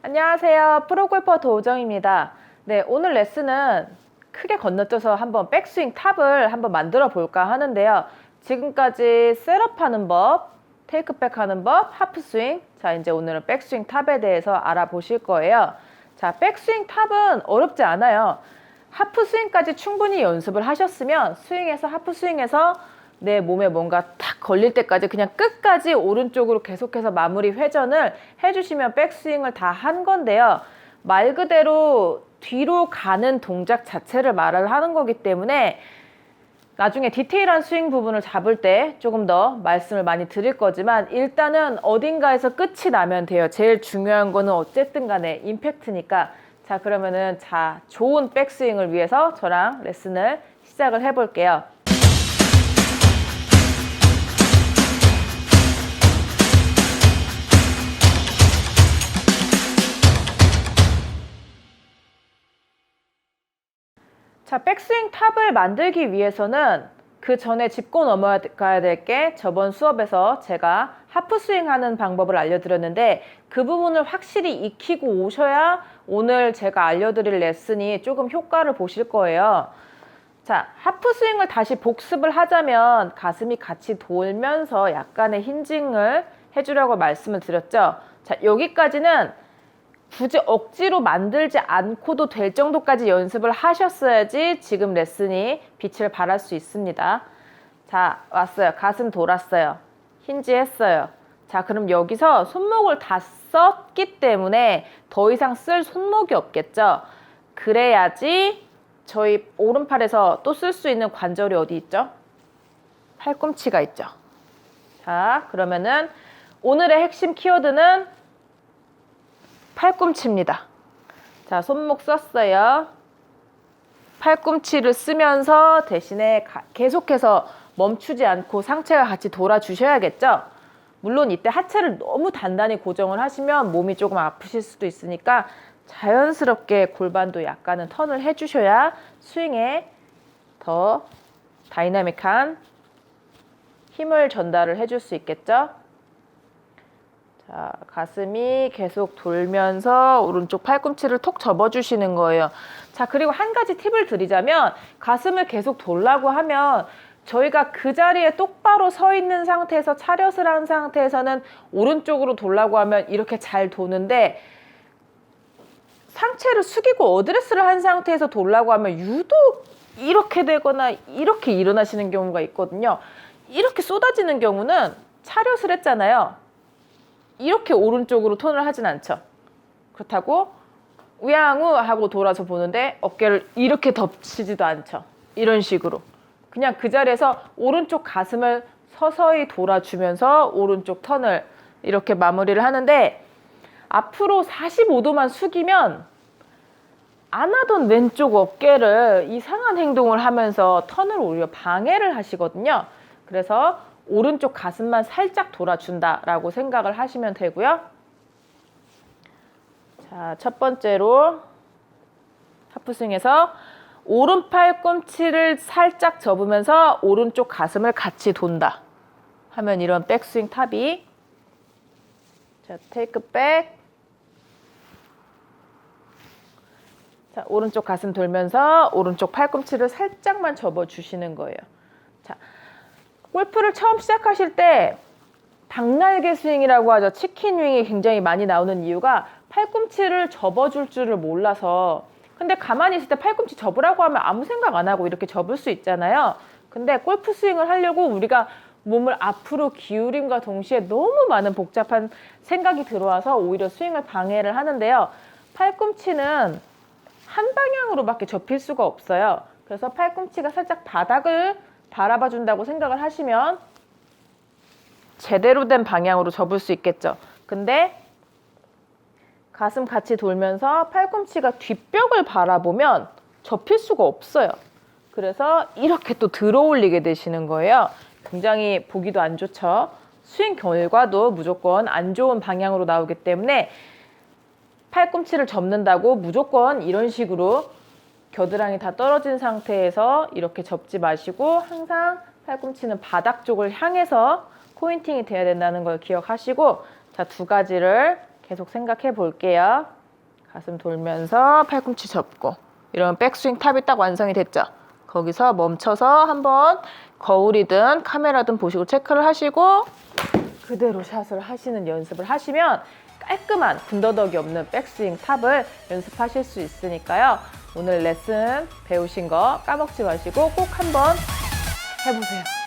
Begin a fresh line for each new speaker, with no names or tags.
안녕하세요. 프로골퍼 도우정입니다. 네, 오늘 레슨은 크게 건너뛰어서 한번 백스윙 탑을 한번 만들어 볼까 하는데요. 지금까지 셋업 하는 법, 테이크백 하는 법, 하프스윙. 자, 이제 오늘은 백스윙 탑에 대해서 알아보실 거예요. 자, 백스윙 탑은 어렵지 않아요. 하프스윙까지 충분히 연습을 하셨으면 스윙에서 하프스윙에서 내 몸에 뭔가 탁 걸릴 때까지 그냥 끝까지 오른쪽으로 계속해서 마무리 회전을 해주시면 백스윙을 다 한 건데요. 말 그대로 뒤로 가는 동작 자체를 말을 하는 거기 때문에 나중에 디테일한 스윙 부분을 잡을 때 조금 더 말씀을 많이 드릴 거지만 일단은 어딘가에서 끝이 나면 돼요. 제일 중요한 거는 어쨌든 간에 임팩트니까. 자, 그러면은 자, 좋은 백스윙을 위해서 저랑 레슨을 시작을 해 볼게요. 자, 백스윙 탑을 만들기 위해서는 그 전에 짚고 넘어가야 될 게 저번 수업에서 제가 하프 스윙 하는 방법을 알려드렸는데 그 부분을 확실히 익히고 오셔야 오늘 제가 알려드릴 레슨이 조금 효과를 보실 거예요. 자, 하프 스윙을 다시 복습을 하자면 가슴이 같이 돌면서 약간의 힌징을 해주려고 말씀을 드렸죠. 자, 여기까지는 굳이 억지로 만들지 않고도 될 정도까지 연습을 하셨어야지 지금 레슨이 빛을 발할 수 있습니다. 자, 왔어요. 가슴 돌았어요. 힌지 했어요. 자, 그럼 여기서 손목을 다 썼기 때문에 더 이상 쓸 손목이 없겠죠? 그래야지 저희 오른팔에서 또 쓸 수 있는 관절이 어디 있죠? 팔꿈치가 있죠. 자, 그러면은 오늘의 핵심 키워드는 팔꿈치입니다. 자, 손목 썼어요. 팔꿈치를 쓰면서 대신에 가- 계속해서 멈추지 않고 상체와 같이 돌아주셔야겠죠? 물론 이때 하체를 너무 단단히 고정을 하시면 몸이 조금 아프실 수도 있으니까 자연스럽게 골반도 약간은 턴을 해주셔야 스윙에 더 다이나믹한 힘을 전달을 해줄 수 있겠죠? 자, 가슴이 계속 돌면서 오른쪽 팔꿈치를 톡 접어주시는 거예요. 자, 그리고 한 가지 팁을 드리자면 가슴을 계속 돌라고 하면 저희가 그 자리에 똑바로 서 있는 상태에서 차렷을 한 상태에서는 오른쪽으로 돌라고 하면 이렇게 잘 도는데 상체를 숙이고 어드레스를 한 상태에서 돌라고 하면 유독 이렇게 되거나 이렇게 일어나시는 경우가 있거든요. 이렇게 쏟아지는 경우는 차렷을 했잖아요. 이렇게 오른쪽으로 톤을 하진 않죠. 그렇다고 우양우 하고 돌아서 보는데 어깨를 이렇게 덮치지도 않죠. 이런 식으로. 그냥 그 자리에서 오른쪽 가슴을 서서히 돌아주면서 오른쪽 턴을 이렇게 마무리를 하는데 앞으로 45도만 숙이면 안 하던 왼쪽 어깨를 이상한 행동을 하면서 턴을 오히려 방해를 하시거든요. 그래서 오른쪽 가슴만 살짝 돌아준다라고 생각을 하시면 되고요. 자, 첫 번째로 하프스윙에서 오른팔 꿈치를 살짝 접으면서 오른쪽 가슴을 같이 돈다. 하면 이런 백스윙 탑이 자, 테이크 백 자, 오른쪽 가슴 돌면서 오른쪽 팔꿈치를 살짝만 접어 주시는 거예요. 자, 골프를 처음 시작하실 때 닭날개 스윙이라고 하죠. 치킨 윙이 굉장히 많이 나오는 이유가 팔꿈치를 접어줄 줄을 몰라서 근데 가만히 있을 때 팔꿈치 접으라고 하면 아무 생각 안 하고 이렇게 접을 수 있잖아요. 근데 골프 스윙을 하려고 우리가 몸을 앞으로 기울임과 동시에 너무 많은 복잡한 생각이 들어와서 오히려 스윙을 방해를 하는데요. 팔꿈치는 한 방향으로밖에 접힐 수가 없어요. 그래서 팔꿈치가 살짝 바닥을 바라봐 준다고 생각을 하시면 제대로 된 방향으로 접을 수 있겠죠. 근데 가슴 같이 돌면서 팔꿈치가 뒷벽을 바라보면 접힐 수가 없어요. 그래서 이렇게 또 들어 올리게 되시는 거예요. 굉장히 보기도 안 좋죠. 스윙 결과도 무조건 안 좋은 방향으로 나오기 때문에 팔꿈치를 접는다고 무조건 이런 식으로 겨드랑이 다 떨어진 상태에서 이렇게 접지 마시고 항상 팔꿈치는 바닥 쪽을 향해서 포인팅이 돼야 된다는 걸 기억하시고 자 두 가지를 계속 생각해 볼게요. 가슴 돌면서 팔꿈치 접고 이러면 백스윙 탑이 딱 완성이 됐죠. 거기서 멈춰서 한번 거울이든 카메라든 보시고 체크를 하시고 그대로 샷을 하시는 연습을 하시면 깔끔한 군더더기 없는 백스윙 탑을 연습하실 수 있으니까요. 오늘 레슨 배우신 거 까먹지 마시고 꼭 한번 해보세요.